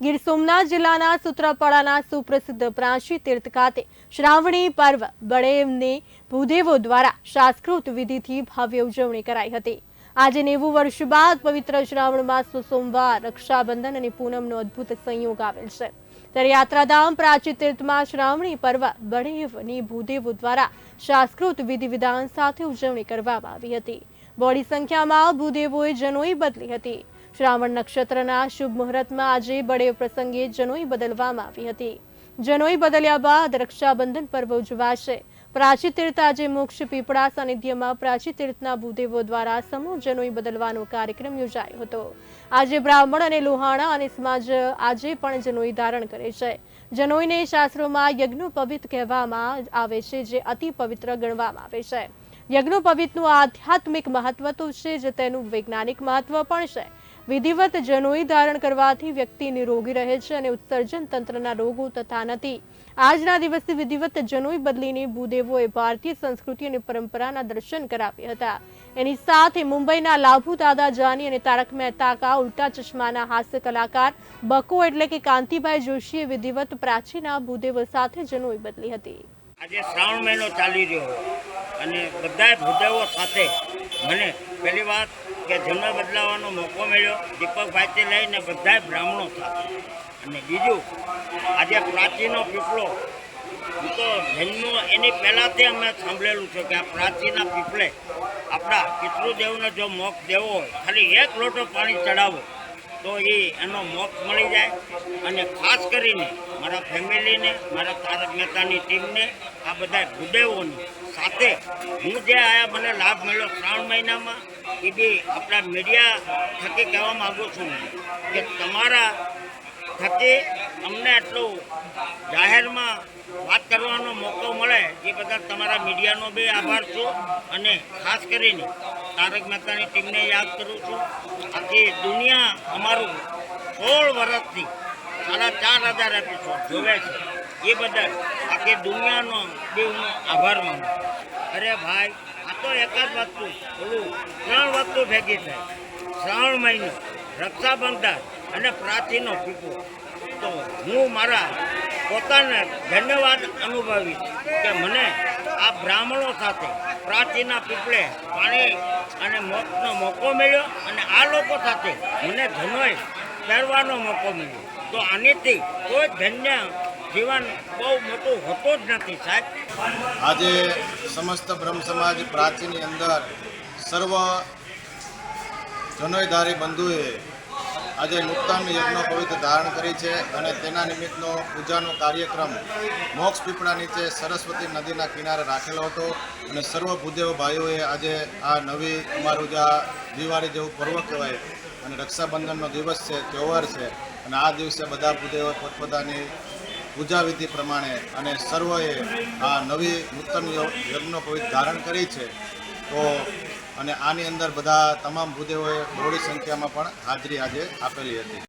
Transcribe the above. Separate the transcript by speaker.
Speaker 1: ગીર સોમનાથ જિલ્લાના સૂત્રાપાડાના સુપ્રસિદ્ધ પ્રાચી તીર્થ ખાતે શ્રાવણી પર્વ બળેવની ભૂદેવો દ્વારા શાસ્ત્રોત વિધિથી ભવ્ય ઉજવણી કરાઈ હતી. આજે નેવું વર્ષ બાદ પવિત્ર શ્રાવણ માસનો સોમવાર રક્ષાબંધન અને પૂનમનો અદ્ભુત સંયોગ આવેલ છે. ત્યારે યાત્રાધામ પ્રાચી તીર્થમાં શ્રાવણી પર્વ બળેવની ભૂદેવો દ્વારા શાસ્ત્રોત વિધિ વિધાન સાથે ઉજવણી કરવામાં આવી હતી. બોડી સંખ્યામાં ભૂદેવોએ જનોઈ બદલી હતી. શ્રાવણ નક્ષત્રના શુભ મુહૂર્તમાં આજે બળેવ પ્રસંગે જનોઈ બદલવામાં આવી હતી. જનોઈ બદલ્યા બાદ રક્ષાબંધન પર્વ ઉજવાશે. પ્રાચી તીર્થ આજે મોક્ષ પીપળા સાનિધ્યમાં પ્રાચી તીર્થના ભૂદેવો દ્વારા સમૂહ જનોઈ બદલવાનો કાર્યક્રમ યોજાયો હતો. આજે બ્રાહ્મણ અને લોહાણા અને સમાજ આજે પણ જનોઈ ધારણ કરે છે. જનોઈને શાસ્ત્રોમાં યજ્ઞોપવિત કહેવામાં આવે છે, જે અતિ પવિત્ર ગણવામાં આવે છે. યજ્ઞોપવિતનું આધ્યાત્મિક મહત્વ તો છે, જ તેનું વૈજ્ઞાનિક મહત્વ પણ છે. વિધિવત જનોઈ ધારણ કરવાથી વ્યક્તિ નિરોગી રહે છે અને ઉત્સર્જન તંત્રના રોગો તથા નથી. આજના દિવસે વિધિવત જનોઈ બદલીને ભૂદેવોએ ભારતીય સંસ્કૃતિ અને પરંપરાના દર્શન કરાવ્યા હતા. એની સાથે મુંબઈના લાભુ દાદા જાની અને તારક મહેતા કા ઉલ્ટા ચશ્માના હાસ્ય કલાકાર બકો એટલે કે કાંતિભાઈ જોશીએ વિધિવત પ્રાચીના ભૂદેવો સાથે જનોઈ બદલી હતી.
Speaker 2: આજે શ્રાવણ મહિનો ચાલી રહ્યો અને બધા ભૂદેવો સાથે મને પહેલી વાત કે જન્મ બદલાવાનો મોકો મળ્યો. દીપકભાઈથી લઈને બધાય બ્રાહ્મણો સાથે અને બીજું, આજે પ્રાચીનો પીપળો. તો જન્મ એની પહેલાંથી અમે સાંભળેલું છે કે આ પ્રાચીના પીપળે આપણા પિતૃદેવને જો મોક્ષ દેવો હોય, ખાલી એક લોટો પાણી ચડાવો, તો એ એનો મોક્ષ મળી જાય. અને ખાસ કરીને મારા ફેમિલીને, મારા તારક મહેતાની ટીમને, આ બધા ગુદેવોની સાથે હું જે આયા મને લાભ મળ્યો શ્રાવણ મહિનામાં એ બી આપણા મીડિયા થકી કહેવા માગું છું કે તમારા થકી અમને આટલું જાહેરમાં વાત કરવાનો મોકો મળે એ બધા તમારા મીડિયાનો બી આભાર છું અને ખાસ કરીને તારક મહેતાની ટીમને યાદ કરું છું. આખી દુનિયા અમારું સોળ વર્ષથી સાડા ચાર હજાર એપિસોડ જોવે છે. એ બદલ આખી દુનિયાનો બી હું આભાર માનું અરે ભાઈ, આ તો એક જ વસ્તુ ઓલું વસ્તુ ભેગી થાય. શ્રાવણ મહિનો રક્ષાબંધન અને પ્રાચીનો પીપો તો હું મારા પોતાને ધન્યવાદ અનુભવીશ કે મને આ બ્રાહ્મણો સાથે પ્રાચીના પીપળે પાણી અને મોતનો મોકો મળ્યો અને આ લોકો સાથે મને ધનોય પહેરવાનો મોકો મળ્યો. તો આનીથી કોઈ ધન્ય જીવન બહુ મોટું હોતું જ નથી સાહેબ.
Speaker 3: આજે સમસ્ત બ્રહ્મ સમાજ પ્રાચીની અંદર સર્વ જનોયધારી બંધુએ આજે નૂતન યજ્ઞ પવિત્ર ધારણ કરી છે અને તેના નિમિત્તનો પૂજાનો કાર્યક્રમ મોક્ષ પીપળા નીચે સરસ્વતી નદીના કિનારે રાખેલો હતો અને સર્વ ભૂદેવ ભાઈઓએ આજે આ નવી અમારું જે દિવાળી જેવું પર્વ કહેવાય અને રક્ષાબંધનનો દિવસ છે, તહેવાર છે અને આ દિવસે બધા ભૂદેવો પોતપોતાની પૂજા વિધિ પ્રમાણે અને સર્વએ આ નવી નૂતન યજ્ઞ યજ્ઞોપવિત ધારણ કરી છે. તો અને આની અંદર બધા તમામ ભૂદેવોએ બહોળી સંખ્યામાં પણ હાજરી આજે આપેલી હતી.